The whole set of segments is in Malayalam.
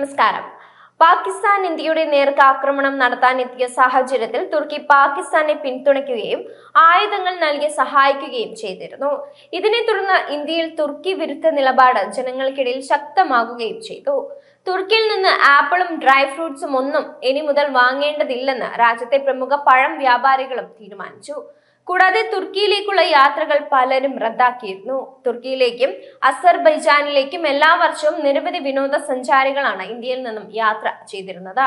നമസ്കാരം. പാകിസ്ഥാൻ ഇന്ത്യയുടെ നേർക്ക് ആക്രമണം നടത്താനെത്തിയ സാഹചര്യത്തിൽ തുർക്കി പാകിസ്ഥാനെ പിന്തുണയ്ക്കുകയും ആയുധങ്ങൾ നൽകി സഹായിക്കുകയും ചെയ്തിരുന്നു. ഇതിനെ തുടർന്ന് ഇന്ത്യയിൽ തുർക്കി വിരുദ്ധ നിലപാട് ജനങ്ങൾക്കിടയിൽ ശക്തമാകുകയും ചെയ്തു. തുർക്കിയിൽ നിന്ന് ആപ്പിളും ഡ്രൈ ഫ്രൂട്ട്സും ഒന്നും ഇനി മുതൽ വാങ്ങേണ്ടതില്ലെന്ന് രാജ്യത്തെ പ്രമുഖ പഴം വ്യാപാരികളും തീരുമാനിച്ചു. കൂടാതെ തുർക്കിയിലേക്കുള്ള യാത്രകൾ പലരും റദ്ദാക്കിയിരുന്നു. തുർക്കിയിലേക്കും അസർബൈജാനിലേക്കും എല്ലാ വർഷവും നിരവധി വിനോദസഞ്ചാരികളാണ് ഇന്ത്യയിൽ നിന്നും യാത്ര ചെയ്തിരുന്നത്.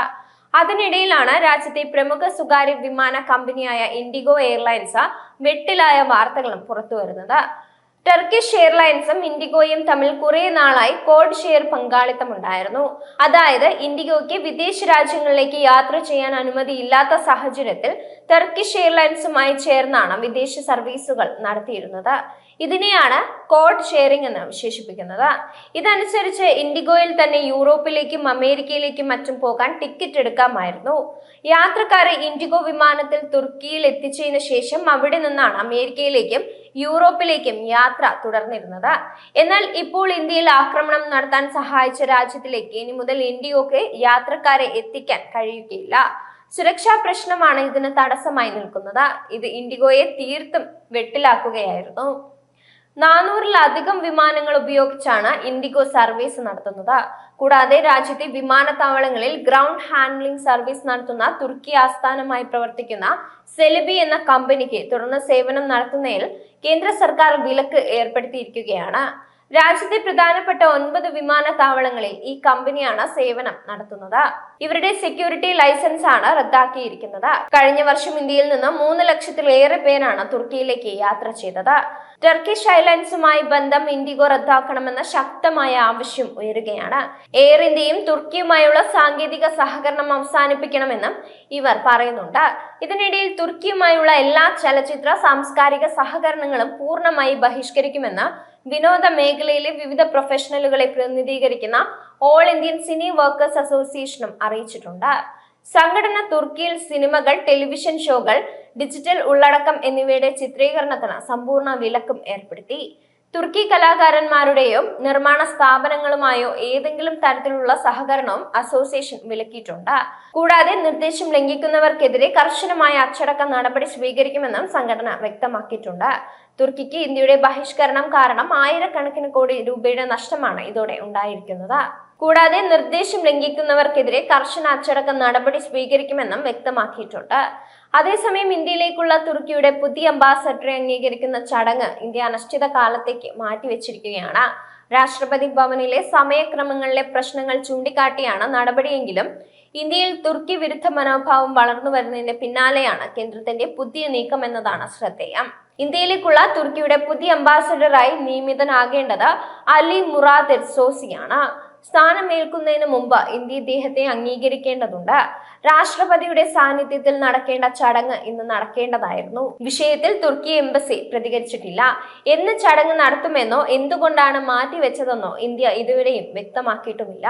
അതിനിടയിലാണ് രാജ്യത്തെ പ്രമുഖ സ്വകാര്യ വിമാന കമ്പനിയായ ഇൻഡിഗോ എയർലൈൻസ് വെട്ടിലായ വാർത്തകളും പുറത്തുവരുന്നത് ടർക്കിഷ് എയർലൈൻസും ഇൻഡിഗോയും തമ്മിൽ കുറെ നാളായി കോഡ് ഷെയർ പങ്കാളിത്തം ഉണ്ടായിരുന്നു. അതായത് ഇൻഡിഗോയ്ക്ക് വിദേശ രാജ്യങ്ങളിലേക്ക് യാത്ര ചെയ്യാൻ അനുമതി ഇല്ലാത്ത സാഹചര്യത്തിൽ ടർക്കിഷ് എയർലൈൻസുമായി ചേർന്നാണ് വിദേശ സർവീസുകൾ നടത്തിയിരുന്നത്. ഇതിനെയാണ് കോഡ് ഷെയറിംഗ് എന്ന് വിശേഷിപ്പിക്കുന്നത്. ഇതനുസരിച്ച് ഇൻഡിഗോയിൽ തന്നെ യൂറോപ്പിലേക്കും അമേരിക്കയിലേക്കും മറ്റും പോകാൻ ടിക്കറ്റ് എടുക്കാമായിരുന്നു. യാത്രക്കാരെ ഇൻഡിഗോ വിമാനത്തിൽ തുർക്കിയിൽ എത്തിച്ചതിന് ശേഷം അവിടെ നിന്നാണ് അമേരിക്കയിലേക്കും യൂറോപ്പിലേക്കും യാത്ര തുടർന്നിരുന്നത്. എന്നാൽ ഇപ്പോൾ ഇന്ത്യയിൽ ആക്രമണം നടത്താൻ സഹായിച്ച രാജ്യത്തിലേക്ക് ഇനി മുതൽ ഇന്ത്യയൊക്കെ യാത്രക്കാരെ എത്തിക്കാൻ കഴിയുകയില്ല. സുരക്ഷാ പ്രശ്നമാണ് ഇതിന് തടസ്സമായി നിൽക്കുന്നത്. ഇത് ഇൻഡിഗോയെ തീർത്തും വെട്ടിലാക്കുകയായിരുന്നു. നാനൂറിലധികം വിമാനങ്ങൾ ഉപയോഗിച്ചാണ് ഇൻഡിഗോ സർവീസ് നടത്തുന്നത്. കൂടാതെ രാജ്യത്തെ വിമാനത്താവളങ്ങളിൽ ഗ്രൗണ്ട് ഹാൻഡ്ലിംഗ് സർവീസ് നടത്തുന്ന തുർക്കി ആസ്ഥാനമായി പ്രവർത്തിക്കുന്ന സെലിബി എന്ന കമ്പനിക്ക് തുടർന്ന് സേവനം നടത്തുന്നതിൽ കേന്ദ്ര സർക്കാർ വിലക്ക് ഏർപ്പെടുത്തിയിരിക്കുകയാണ്. രാജ്യത്തെ പ്രധാനപ്പെട്ട ഒൻപത് വിമാനത്താവളങ്ങളിൽ ഈ കമ്പനിയാണ് സേവനം നടത്തുന്നത്. ഇവരുടെ സെക്യൂരിറ്റി ലൈസൻസ് ആണ് റദ്ദാക്കിയിരിക്കുന്നത്. കഴിഞ്ഞ വർഷം ഇന്ത്യയിൽ നിന്ന് മൂന്ന് ലക്ഷത്തിലേറെ പേരാണ് തുർക്കിയിലേക്ക് യാത്ര ചെയ്തത്. ടർക്കിഷ് ഐലൻഡ്സുമായി ബന്ധം ഇൻഡിഗോ റദ്ദാക്കണമെന്ന ശക്തമായ ആവശ്യം ഉയരുകയാണ്. എയർ ഇന്ത്യയും തുർക്കിയുമായുള്ള സാങ്കേതിക സഹകരണം അവസാനിപ്പിക്കണമെന്നും ഇവർ പറയുന്നുണ്ട്. ഇതിനിടയിൽ തുർക്കിയുമായുള്ള എല്ലാ ചലച്ചിത്ര സാംസ്കാരിക സഹകരണങ്ങളും പൂർണമായി ബഹിഷ്കരിക്കുമെന്ന് വിനോദ മേഖലയിലെ വിവിധ പ്രൊഫഷണലുകളെ പ്രതിനിധീകരിക്കുന്ന ഓൾ ഇന്ത്യൻ സിനി വർക്കേഴ്സ് അസോസിയേഷനും അറിയിച്ചിട്ടുണ്ട്. സംഘടന തുർക്കിയിൽ സിനിമകൾ ടെലിവിഷൻ ഷോകൾ ഡിജിറ്റൽ ഉള്ളടക്കം എന്നിവയുടെ ചിത്രീകരണത്തിന് സമ്പൂർണ വിലക്കും ഏർപ്പെടുത്തി. തുർക്കി കലാകാരന്മാരുടെയോ നിർമ്മാണ സ്ഥാപനങ്ങളുമായോ ഏതെങ്കിലും തരത്തിലുള്ള സഹകരണവും അസോസിയേഷൻ വിലക്കിയിട്ടുണ്ട്. കൂടാതെ നിർദ്ദേശം ലംഘിക്കുന്നവർക്കെതിരെ കർശനമായ അച്ചടക്ക നടപടി സ്വീകരിക്കുമെന്നും സംഘടന വ്യക്തമാക്കിയിട്ടുണ്ട്. തുർക്കിക്ക് ഇന്ത്യയുടെ ബഹിഷ്കരണം കാരണം ആയിരക്കണക്കിന് കോടി രൂപയുടെ നഷ്ടമാണ് ഇതോടെ ഉണ്ടായിരിക്കുന്നത്. കൂടാതെ നിർദ്ദേശം ലംഘിക്കുന്നവർക്കെതിരെ കർശന അച്ചടക്ക നടപടി സ്വീകരിക്കുമെന്നും വ്യക്തമാക്കിയിട്ടുണ്ട്. അതേസമയം ഇന്ത്യയിലേക്കുള്ള തുർക്കിയുടെ പുതിയ അംബാസഡറെ അംഗീകരിക്കുന്ന ചടങ്ങ് ഇന്ത്യ അനിശ്ചിത കാലത്തേക്ക് മാറ്റിവെച്ചിരിക്കുകയാണ്. രാഷ്ട്രപതി ഭവനിലെ സമയക്രമങ്ങളിലെ പ്രശ്നങ്ങൾ ചൂണ്ടിക്കാട്ടിയാണ് നടപടിയെങ്കിലും ഇന്ത്യയിൽ തുർക്കി വിരുദ്ധ മനോഭാവം വളർന്നു വരുന്നതിന്റെ പിന്നാലെയാണ് കേന്ദ്രത്തിന്റെ പുതിയ നീക്കം എന്നതാണ് ശ്രദ്ധേയം. ഇന്ത്യയിലേക്കുള്ള തുർക്കിയുടെ പുതിയ അംബാസഡറായി നിയമിതനാകേണ്ടത് അലി മുറാദ് എർസോസിയാണ് സ്ഥാനമേൽക്കുന്നതിന് മുമ്പ് ഇന്ത്യ ഇദ്ദേഹത്തെ അംഗീകരിക്കേണ്ടതുണ്ട്. രാഷ്ട്രപതിയുടെ സാന്നിധ്യത്തിൽ നടക്കേണ്ട ചടങ്ങ് ഇന്ന് നടക്കേണ്ടതായിരുന്നു. വിഷയത്തിൽ തുർക്കി എംബസി പ്രതികരിച്ചിട്ടില്ല. എന്ന് ചടങ്ങ് നടത്തുമെന്നോ എന്തുകൊണ്ടാണ് മാറ്റിവെച്ചതെന്നോ ഇന്ത്യ ഇതുവരെയും വ്യക്തമാക്കിയിട്ടുമില്ല.